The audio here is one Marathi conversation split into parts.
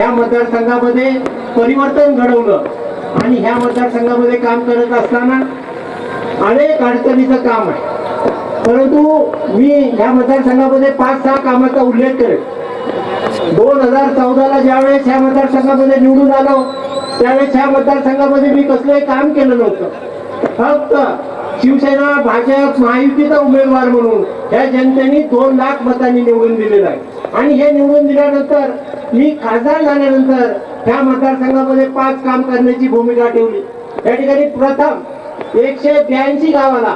या मतदारसंघामध्ये परिवर्तन घडवलं आणि ह्या मतदारसंघामध्ये काम करत असताना अनेक अडचणीचं काम आहे. परंतु मी ह्या मतदारसंघामध्ये पाच सहा कामाचा उल्लेख करेन. दोन हजार चौदाला ज्यावेळेस ह्या मतदारसंघामध्ये निवडून आलो त्यावेळेस ह्या मतदारसंघामध्ये मी कसलंही काम केलं नव्हतं. फक्त शिवसेना भाजप महायुतीचा उमेदवार म्हणून या जनतेने दोन लाख मतांनी निवडून दिलेलं आहे. आणि हे निवडून दिल्यानंतर मी खासदार झाल्यानंतर त्या मतदारसंघामध्ये पाच काम करण्याची भूमिका ठेवली. या ठिकाणी प्रथम एकशे ब्याऐंशी गावाला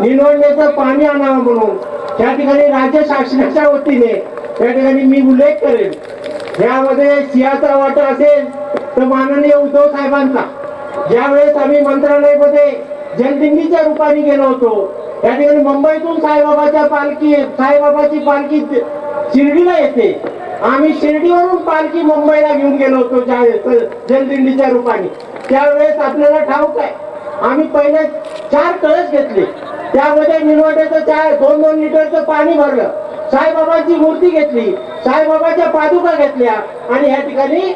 निलवण्याचं पाणी आणावं म्हणून त्या ठिकाणी राज्य शासनाच्या वतीने त्या ठिकाणी मी उल्लेख करेन. यामध्ये सिंहाचा वाटा असेल तर माननीय उद्धव साहेबांचा. ज्यावेळेस आम्ही मंत्रालयामध्ये जलदिंडीच्या रूपाने गेलो होतो. त्या ठिकाणी मुंबईतून साईबाबाच्या पालखी साईबाबाची पालखी शिर्डीला येते. आम्ही शिर्डीवरून पालखी मुंबईला घेऊन गेलो होतो जलदिंडीच्या रूपाने. त्यावेळेस आपल्याला ठाऊक आहे. आम्ही पहिले चार कळस घेतले. त्यामध्ये निलवट्याचं चार दोन दोन लिटरचं पाणी भरलं. साईबाबांची मूर्ती घेतली साईबाबाच्या पादुका घेतल्या आणि या ठिकाणी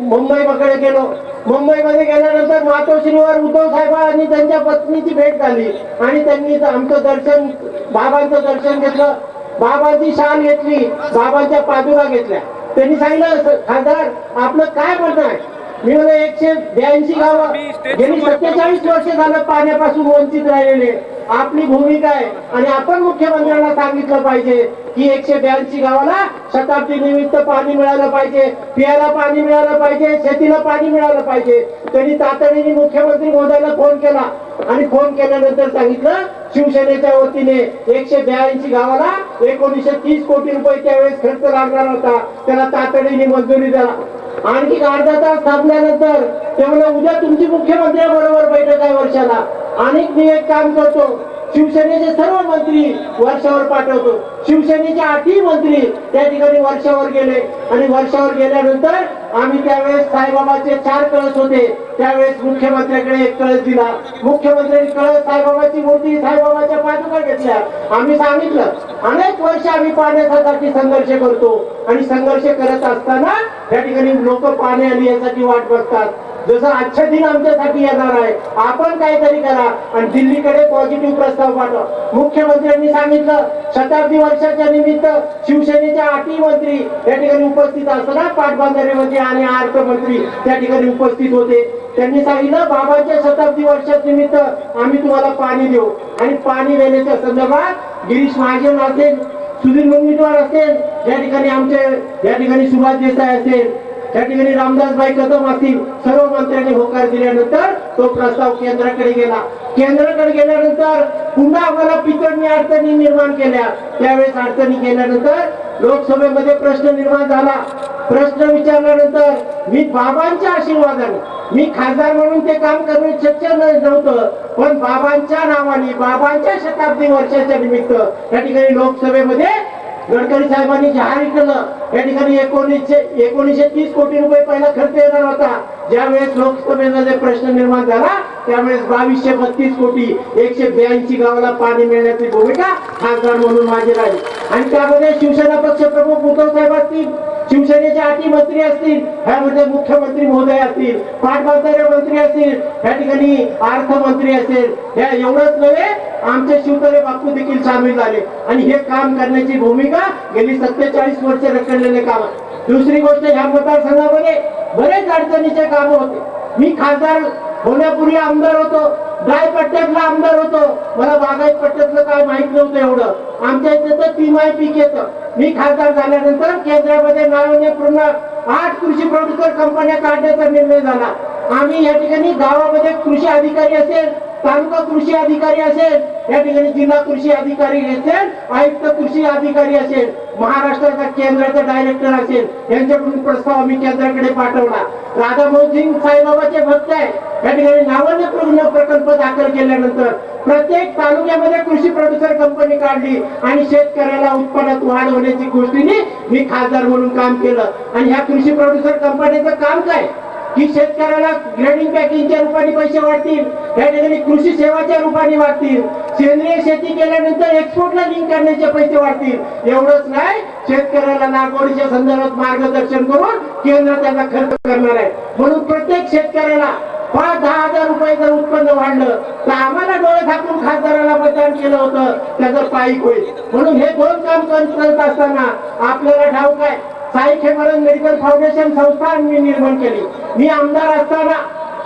मुंबईकडे गेलो. मुंबईमध्ये गेल्यानंतर मातोश्रीवर उद्धव साहेबा आणि त्यांच्या पत्नीची भेट झाली आणि त्यांनी आमचं दर्शन बाबांचं दर्शन घेतलं. बाबाची शाल घेतली बाबांच्या पादुका घेतल्या. त्यांनी सांगितलं खासदार आपलं काय म्हणणं आहे? मी म्हणलं एकशे ब्याऐंशी गावं. गेली सत्तेचाळीस वर्ष झालं पाण्यापासून वंचित राहिलेले. आपली भूमिका आहे आणि आपण मुख्यमंत्र्यांना सांगितलं पाहिजे की एकशे ब्याऐंशी गावाला शताब्दी निमित्त पाणी मिळालं पाहिजे पियाला पाणी मिळालं पाहिजे शेतीला पाणी मिळालं पाहिजे. त्यांनी तातडीने मुख्यमंत्री महोदयाला फोन केला. आणि फोन केल्यानंतर सांगितलं शिवसेनेच्या वतीने एकशे ब्याऐंशी गावाला एकोणीसशे तीस कोटी रुपये त्यावेळेस खर्च लागणार होता. त्याला तातडीने मंजुरी द्या. आणखी अर्धा तास थांबल्यानंतर तेवढं उद्या तुमची मुख्यमंत्र्यांबरोबर बैठक आहे वर्षाला. आणि मी एक काम करतो. शिवसेनेचे सर्व मंत्री वर्षावर पाठवतो. शिवसेनेचे आठही मंत्री त्या ठिकाणी वर्षावर गेले. आणि वर्षावर गेल्यानंतर आम्ही त्यावेळेस साईबाबाचे चार कळस होते. त्यावेळेस मुख्यमंत्र्याकडे एक कळस दिला. मुख्यमंत्र्यांनी कळस साईबाबाची मूर्ती साईबाबाच्या पादुका घेतल्या. आम्ही सांगितलं अनेक वर्ष आम्ही पाण्यासाठी संघर्ष करतो. आणि संघर्ष करत असताना त्या ठिकाणी लोक पाणी आली यासाठी वाट बघतात. जसं आजच्या दिन आमच्यासाठी येणार आहे आपण काहीतरी करा. आणि दिल्लीकडे पॉझिटिव्ह प्रस्ताव पाठवा. मुख्यमंत्र्यांनी सांगितलं शताब्दी वर्षाच्या निमित्त शिवसेनेच्या आठही मंत्री या ठिकाणी उपस्थित असताना पाटबंधारे मंत्री आणि अर्थमंत्री त्या ठिकाणी उपस्थित होते. त्यांनी सांगितलं बाबाच्या शताब्दी वर्षात निमित्त आम्ही तुम्हाला पाणी देऊ. आणि पाणी देण्याच्या संदर्भात गिरीश महाजन असेल सुधीर मुनगंटीवार असेल या ठिकाणी आमचे या ठिकाणी सुभाष देसाई असेल त्या ठिकाणी रामदासबाई कदम असतील सर्व मंत्र्यांनी होकार दिल्यानंतर तो प्रस्ताव केंद्राकडे गेला. केंद्राकडे गेल्यानंतर पुन्हा आम्हाला पिकडणी अडचणी निर्माण केल्या. त्यावेळेस अडचणी केल्यानंतर लोकसभेमध्ये प्रश्न निर्माण झाला. प्रश्न विचारल्यानंतर मी बाबांच्या आशीर्वादाने मी खासदार म्हणून ते काम करणे शक्य नव्हतं पण बाबांच्या नावाने बाबांच्या शताब्दी वर्षाच्या निमित्त या ठिकाणी लोकसभेमध्ये गडकरी साहेबांनी जाहीर केलं. या ठिकाणी एकोणीसशे एकोणीसशे तीस कोटी रुपये पहिला खर्च येणार होता. ज्यावेळेस लोकसभेमध्ये प्रश्न निर्माण झाला त्यावेळेस बावीसशे बत्तीस कोटी एकशे ब्याऐंशी गावाला पाणी मिळण्याची भूमिका खासदार म्हणून माझी राहील. आणि त्यामध्ये शिवसेना पक्ष प्रमुख उद्धव साहेब असतील शिवसेनेच्या आठी मंत्री असतील ह्यामध्ये म्हणजे मुख्यमंत्री महोदय असतील पाटबंधारे मंत्री असतील या ठिकाणी अर्थमंत्री असेल या एवढंच नव्हे आमचे शिवतरे बापू देखील सामील झाले. आणि हे काम करण्याची भूमिका गेली सत्तेचाळीस वर्ष रखडलेले काम. दुसरी गोष्ट ह्या मतदारसंघामध्ये बरेच अडचणीचे काम होते. मी खासदार होण्यापूर्वी आमदार होतो. गाय पट्ट्यातला आमदार होतो. मला बागायत पट्ट्यातलं काय माहीत नव्हतं एवढं. आमच्या इथे तर तिमाही पीक येतं. मी खासदार झाल्यानंतर केंद्रामध्ये नाविन्यपूर्ण आठ कृषी प्रोड्युसर कंपन्या काढण्याचा निर्णय झाला. आम्ही या ठिकाणी गावामध्ये कृषी अधिकारी असेल तालुका कृषी अधिकारी असेल या ठिकाणी जिल्हा कृषी अधिकारी असेल आयुक्त कृषी अधिकारी असेल महाराष्ट्राचा केंद्राचा डायरेक्टर असेल यांच्याकडून प्रस्ताव आम्ही केंद्राकडे पाठवला. राधामोहन सिंग साईबाबाचे भक्त आहे. या ठिकाणी नावन्यपूर्ण प्रकल्प दाखल केल्यानंतर प्रत्येक तालुक्यामध्ये कृषी प्रोड्युसर कंपनी काढली आणि शेतकऱ्याला उत्पन्नात वाढ होण्याची गोष्टीने मी खासदार म्हणून काम केलं. आणि ह्या कृषी प्रोड्युसर कंपनीचं काम काय? की शेतकऱ्याला ग्रेडिंग पॅकिंगच्या रूपाने पैसे वाढतील. या ठिकाणी कृषी सेवाच्या रूपाने वाढतील. सेंद्रिय शेती केल्यानंतर एक्सपोर्टला लिंक करण्याचे पैसे वाढतील. एवढंच नाही शेतकऱ्याला लागवडीच्या संदर्भात मार्गदर्शन करून केंद्र त्यांना खर्च करणार आहे. म्हणून प्रत्येक शेतकऱ्याला पाच दहा हजार रुपये जर उत्पन्न वाढलं तर आम्हाला डोळे थापून खासदाराला मतदान केलं होतं. त्याचं पायी होईल. म्हणून हे दोन काम करत असताना आपल्याला ठाऊक आहे साई खेमानंद मेडिकल फाउंडेशन संस्था मी निर्माण केली. मी आमदार असताना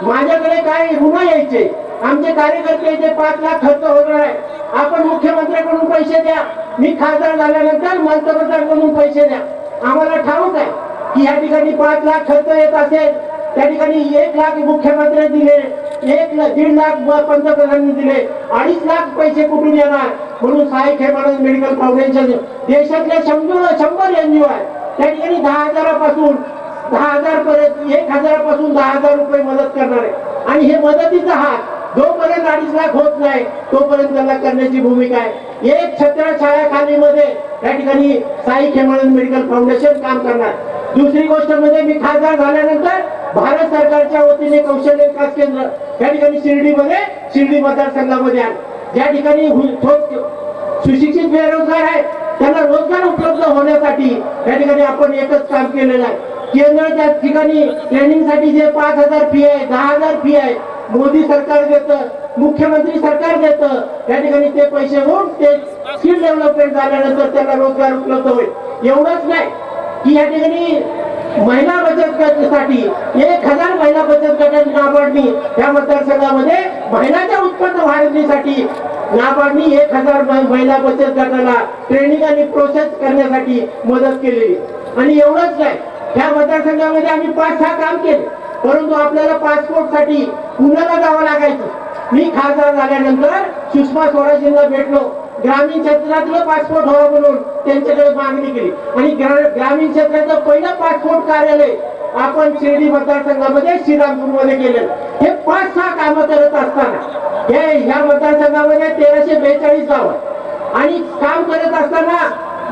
माझ्याकडे काय ऋण यायचे. आमचे कार्यकर्ते पाच लाख खर्च होणार आहे. आपण मुख्यमंत्र्याकडून पैसे द्या. मी खासदार झाल्यानंतर पंतप्रधानकडून पैसे द्या. आम्हाला ठाऊक आहे की या ठिकाणी पाच लाख खर्च येत असेल त्या ठिकाणी एक लाख मुख्यमंत्री दिले एक दीड लाख पंतप्रधानांनी दिले. अडीच लाख पैसे कुठून येणार? म्हणून साई खेमानंद मेडिकल फाउंडेशन देशातल्या शंभर शंभर एनजीओ आहे त्या ठिकाणी दहा हजारापासून दहा हजार पर्यंत एक हजारापासून दहा हजार रुपये मदत करणार आहे. आणि हे मदतीचा हात जोपर्यंत अडीच लाख होत नाही तोपर्यंत त्यांना करण्याची भूमिका आहे. एक छत्र छायाखाली मध्ये त्या ठिकाणी साई खेमानंद मेडिकल फाउंडेशन काम करणार. दुसरी गोष्ट म्हणजे मी खासदार झाल्यानंतर भारत सरकारच्या वतीने कौशल्य विकास केंद्र त्या ठिकाणी शिर्डीमध्ये शिर्डी मतदारसंघामध्ये आहे ज्या ठिकाणी सुशिक्षित बेरोजगार आहेत त्यांना रोजगार उपलब्ध होण्यासाठी या ठिकाणी आपण एकच काम केलेलं आहे. केंद्र त्या ठिकाणी ट्रेनिंगसाठी जे पाच हजार फी आहे दहा हजार फी आहे मोदी सरकार देतं मुख्यमंत्री सरकार देतं त्या ठिकाणी ते पैसे होऊन ते स्किल डेव्हलपमेंट झाल्यानंतर त्यांना रोजगार उपलब्ध होईल. एवढंच नाही की या ठिकाणी महिला बचत गटासाठी एक हजार महिला बचत गटांची नाबाडणी या मतदारसंघामध्ये महिलांच्या उत्पन्न वाढवण्यासाठी नाबाडणी एक हजार महिला बचत गटाला ट्रेनिंग आणि प्रोसेस करण्यासाठी मदत केलेली. आणि एवढंच नाही या मतदारसंघामध्ये आम्ही पाच सहा काम केले. परंतु आपल्याला पासपोर्टसाठी पुण्याला जावं लागायचं. मी खासदार झाल्यानंतर सुषमा स्वराजींना भेटलो. ग्रामीण क्षेत्रातलं पासपोर्ट व्हावं म्हणून त्यांच्याकडे मागणी केली. आणि ग्रामीण क्षेत्राचं पहिलं पासपोर्ट कार्यालय आपण शिर्डी मतदारसंघामध्ये श्रीरामपूरमध्ये केलं हे पाच सहा कामं करत असताना हे ह्या मतदारसंघामध्ये तेराशे बेचाळीस गाव आणि काम करत असताना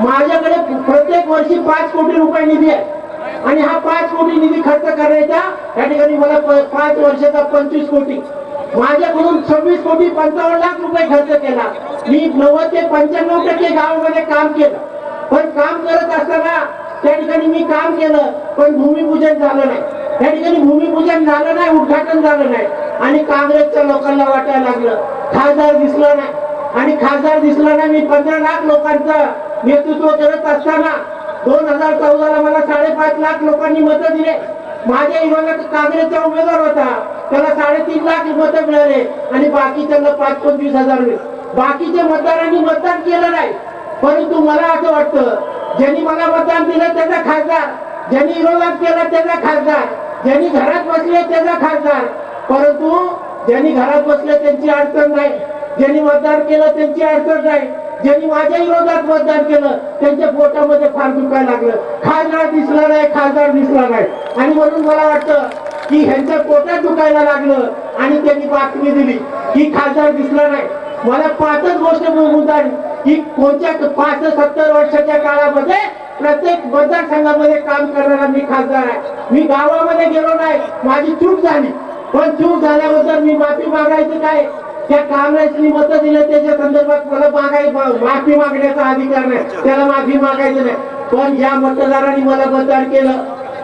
माझ्याकडे प्रत्येक वर्षी पाच कोटी रुपये निधी आहे. आणि हा पाच कोटी निधी खर्च करायचा या ठिकाणी मला पाच वर्षाचा पंचवीस कोटी. माझ्याकडून सव्वीस कोटी पंचावन्न लाख रुपये खर्च केला. मी नव्वद ते पंच्याण्णव टक्के गावामध्ये काम केलं. पण काम करत असताना त्या ठिकाणी मी काम केलं पण भूमिपूजन झालं नाही. त्या ठिकाणी भूमिपूजन झालं नाही उद्घाटन झालं नाही. आणि काँग्रेसच्या लोकांना वाटायला लागलं. खासदार दिसला नाही. आणि खासदार दिसला नाही मी पंधरा लाख लोकांचं नेतृत्व करत असताना दोन हजार चौदाला मला साडेपाच लाख लोकांनी मतं दिले. माझ्या विभागात काँग्रेसचा उमेदवार होता. त्याला साडेतीन लाख मतं मिळाले आणि बाकी त्यांना पाच पंचवीस हजार मिळाले. बाकीच्या मतदारांनी मतदान केलं नाही. परंतु मला असं वाटतं ज्यांनी मला मतदान दिलं त्याचा खासदार ज्यांनी विरोधात केला त्याचा खासदार ज्यांनी घरात बसले त्याचा खासदार. परंतु ज्यांनी घरात बसले त्यांची अडचण नाही. ज्यांनी मतदान केलं त्यांची अडचण नाही. ज्यांनी माझ्या विरोधात मतदान केलं त्यांच्या पोटामध्ये फार दुखायला लागलं. खासदार दिसला नाही खासदार दिसला नाही. आणि म्हणून मला वाटतं की ह्यांच्या पोटात दुखायला लागलं आणि त्यांनी बातमी दिली. की खासदार दिसला नाही. मला पाचच गोष्ट झाली की कोणत्या पाच सत्तर वर्षाच्या काळामध्ये प्रत्येक मतदारसंघामध्ये काम करणारा मी खासदार आहे. मी गावामध्ये गेलो नाही. माझी चूक झाली. पण चूक झाल्याबद्दल मी माफी मागायची काय? त्या काँग्रेसनी मत दिले त्याच्या संदर्भात मला मागाय माफी मागण्याचा अधिकार नाही. त्याला माफी मागायचं नाही. पण या मतदारांनी मला मतदान केलं.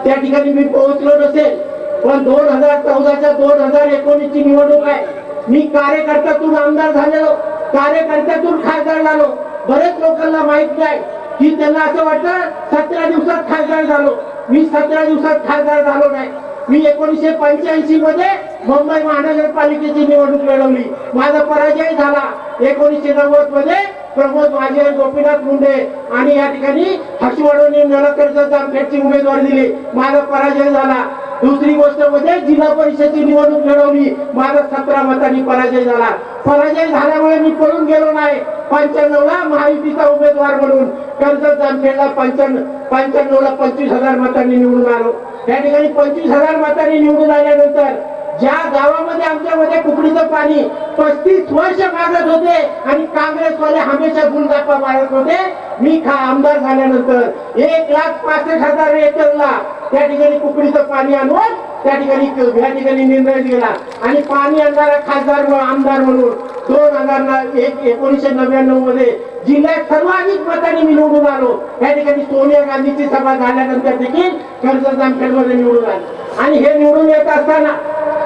त्या ठिकाणी मी पोहोचलो नसेल. पण दोन हजार चौदाच्या दोन हजार एकोणीसची निवडणूक आहे. मी कार्यकर्त्यातून आमदार झालेलो कार्यकर्त्यातून खासदार झालो. बरेच लोकांना माहीत नाही की त्यांना असं वाटतं सतरा दिवसात खासदार झालो. मी सतरा दिवसात खासदार झालो नाही. मी एकोणीसशे पंच्याऐंशी मध्ये मुंबई महानगरपालिकेची निवडणूक लढवली. माझा पराजय झाला. एकोणीसशे नव्वदमध्ये प्रमोद माझे गोपीनाथ मुंडे आणि या ठिकाणी हर्षवर्धन नळकरचा जामखेडची उमेदवारी दिली. माझा पराजय झाला. दुसरी गोष्ट म्हणजे जिल्हा परिषदची निवडणूक लढवली. माझा सतरा मतांनी पराजय झाला. पराजय झाल्यामुळे मी पळून गेलो नाही. पंच्याण्णव ला महायुतीचा उमेदवार म्हणून कर्जत जामखेडला पंच्याण्णव पंच्याण्णव ला पंचवीस हजार मतांनी निवडून आलो. त्या ठिकाणी पंचवीस हजार मतांनी निवडून आल्यानंतर ज्या गावामध्ये आमच्यामध्ये कुकडीचं पाणी पस्तीस वर्ष मागत होते आणि काँग्रेसवाले हमेशा गुलगप्पा मारत होते मी खा आमदार झाल्यानंतर एक लाख पासष्ट हजार एकरला त्या ठिकाणी कुकडीचं पाणी आणून त्या ठिकाणी या ठिकाणी निर्णय दिला आणि पाणी आणणारा खासदार व आमदार म्हणून दोन हजार एक एकोणीसशे नव्याण्णवमध्ये जिल्ह्यात सर्वाधिक मताने मी निवडून आलो. या ठिकाणी सोनिया गांधीची सभा झाल्यानंतर देखील कर्जत जामखेडमध्ये निवडून आले. आणि हे निवडून येत असताना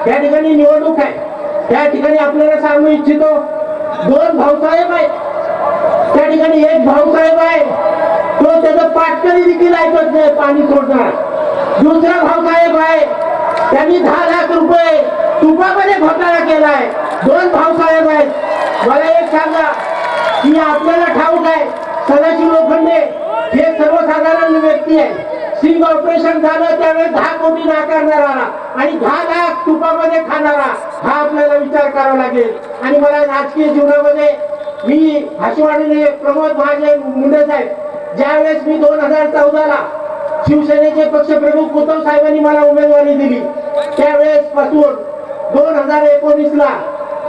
या ठिकाणी निवडणूक आहे. त्या ठिकाणी आपल्याला सांगू इच्छितो दोन भाऊसाहेब आहेत. त्या ठिकाणी एक भाऊसाहेब आहे. तो त्याचं पाटकरी देखील ऐकत नाही पाणी सोडणार. दुसरा भाऊ साहेब आहे. त्यांनी दहा लाख रुपये तुपामध्ये घोटाळा केलाय. दोन भाऊसाहेब आहेत. मला एक सांगा की आपल्याला ठाऊक आहे सदाशिव लोखंडे हे सर्वसाधारण व्यक्ती आहे. सिंग ऑपरेशन झालं त्यावेळेस दहा कोटी नाकारणारा आणि दहा लाख तुपामध्ये खाणारा हा आपल्याला विचार करावा लागेल. आणि मला राजकीय जीवनामध्ये मी हसवाडीने प्रमोद महाजन मुंडे साहेब ज्यावेळेस मी दोन हजार चौदाला शिवसेनेचे पक्षप्रमुख उद्धव साहेबांनी मला उमेदवारी दिली. त्यावेळेस पासून दोन हजार एकोणीस ला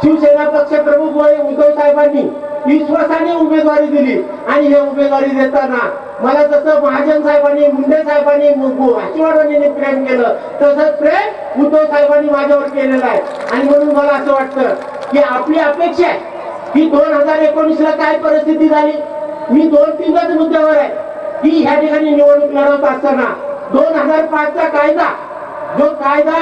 शिवसेना पक्षप्रमुख उद्धव साहेबांनी विश्वासाने उमेदवारी दिली. आणि हे उमेदवारी देताना मला जसं महाजन साहेबांनी मुंडे साहेबांनी आशीर्वादांनी प्रेम केलं तसंच प्रेम उद्धव साहेबांनी माझ्यावर केलेलं आहे. आणि म्हणून मला असं वाटतं की आपली अपेक्षा आहे की दोन हजार एकोणीस ला काय परिस्थिती झाली? मी दोन तीनच मुद्द्यावर आहे. की ह्या ठिकाणी निवडणूक लढवत असताना दोन हजार पाच चा कायदा जो कायदा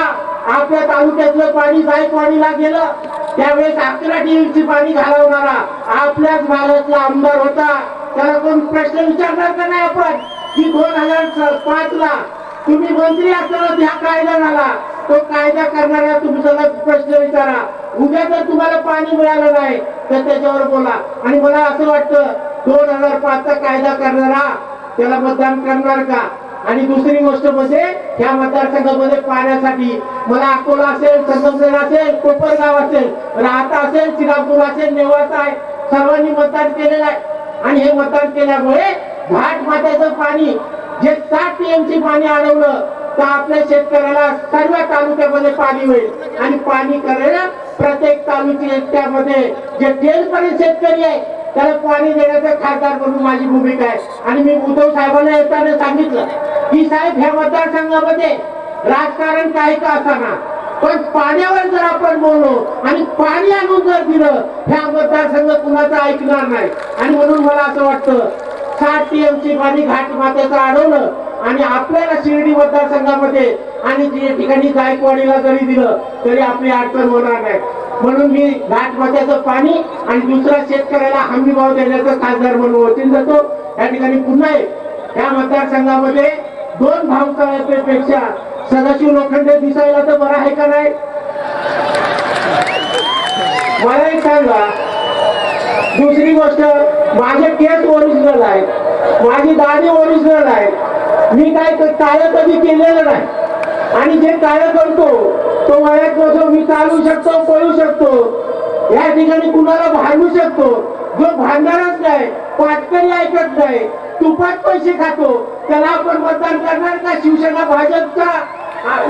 आपल्या तालुक्यातलं पाणी जायकवाडीला गेलं त्यावेळेस अकरा टीव्हीची पाणी घालवणारा आपल्याच भागातला आमदार होता. त्याला कोण प्रश्न विचारणार का नाही आपण? की दोन हजार पाच ला तुम्ही मंत्री असताना ह्या कायदा झाला. तो कायदा करणारा तुमचा प्रश्न विचारा. उद्या जर तुम्हाला पाणी मिळालं नाही तर त्याच्यावर बोला. आणि मला असं वाटतं दोन हजार पाच चा कायदा करणारा त्याला मतदान करणार का? आणि दुसरी गोष्ट म्हणजे ह्या मतदारसंघामध्ये पाण्यासाठी मला अकोला असेल संगमनेर असेल कोपरगाव असेल राहता असेल श्रीरामपूर असेल नेवासा आहे. सर्वांनी मतदान केलेलं आहे. आणि हे मतदान केल्यामुळे घाट मात्याचं पाणी जे सात टीएमची पाणी अडवलं तर आपल्या शेतकऱ्याला सर्व तालुक्यामध्ये पाणी होईल आणि पाणी करायला प्रत्येक तालुक्यामध्ये जे टेलपर्यंत शेतकरी आहे त्याला पाणी देण्याचं खासदार म्हणून माझी भूमिका आहे. आणि मी उद्धव साहेबांना येताना सांगितलं की साहेब ह्या मतदारसंघामध्ये राजकारण काय का असाना? पण पाण्यावर जर आपण बोललो आणि पाणी आणून जर दिलं ह्या मतदारसंघ कुणाचं ऐकणार नाही. आणि म्हणून मला असं वाटतं साठ टीएमसी पाणी घाट मात्याचं अडवलं आणि आपल्याला शिर्डी मतदारसंघामध्ये आणि जे ठिकाणी गायकवाडीला जरी दिलं तरी आपली अडचण होणार नाही. म्हणून मी घाट मत्याचं पाणी आणि दुसरा शेतकऱ्याला हमी भाव देण्याचं खासदार म्हणून वचन देतो. या ठिकाणी पुन्हा एक या मतदारसंघामध्ये दोन भावसाहेबपेक्षा सदाशिव लोखंडे दिसायला तर बरं आहे का नाही? मला एक सांगा दुसरी गोष्ट माझे केस ओरिजिनल आहे माझी दाढी ओरिजिनल आहे मी काय ताळं कधी केलेलं नाही. आणि जे काळं करतो तो वयात नसो मी चालू शकतो पळू शकतो. या ठिकाणी कुणाला भांडू शकतो? जो भांडणारच नाही पाटकरी ऐकत नाही तुपात पैसे खातो. त्याला आपण मतदान करणार का? शिवसेना भाजपचा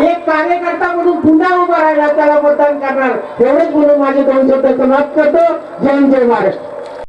एक कार्यकर्ता म्हणून पुन्हा उभा राहिला त्याला मतदान करणार. एवढेच म्हणून माझे दोन शब्द समाप्त करतो. जय जय महाराष्ट्र.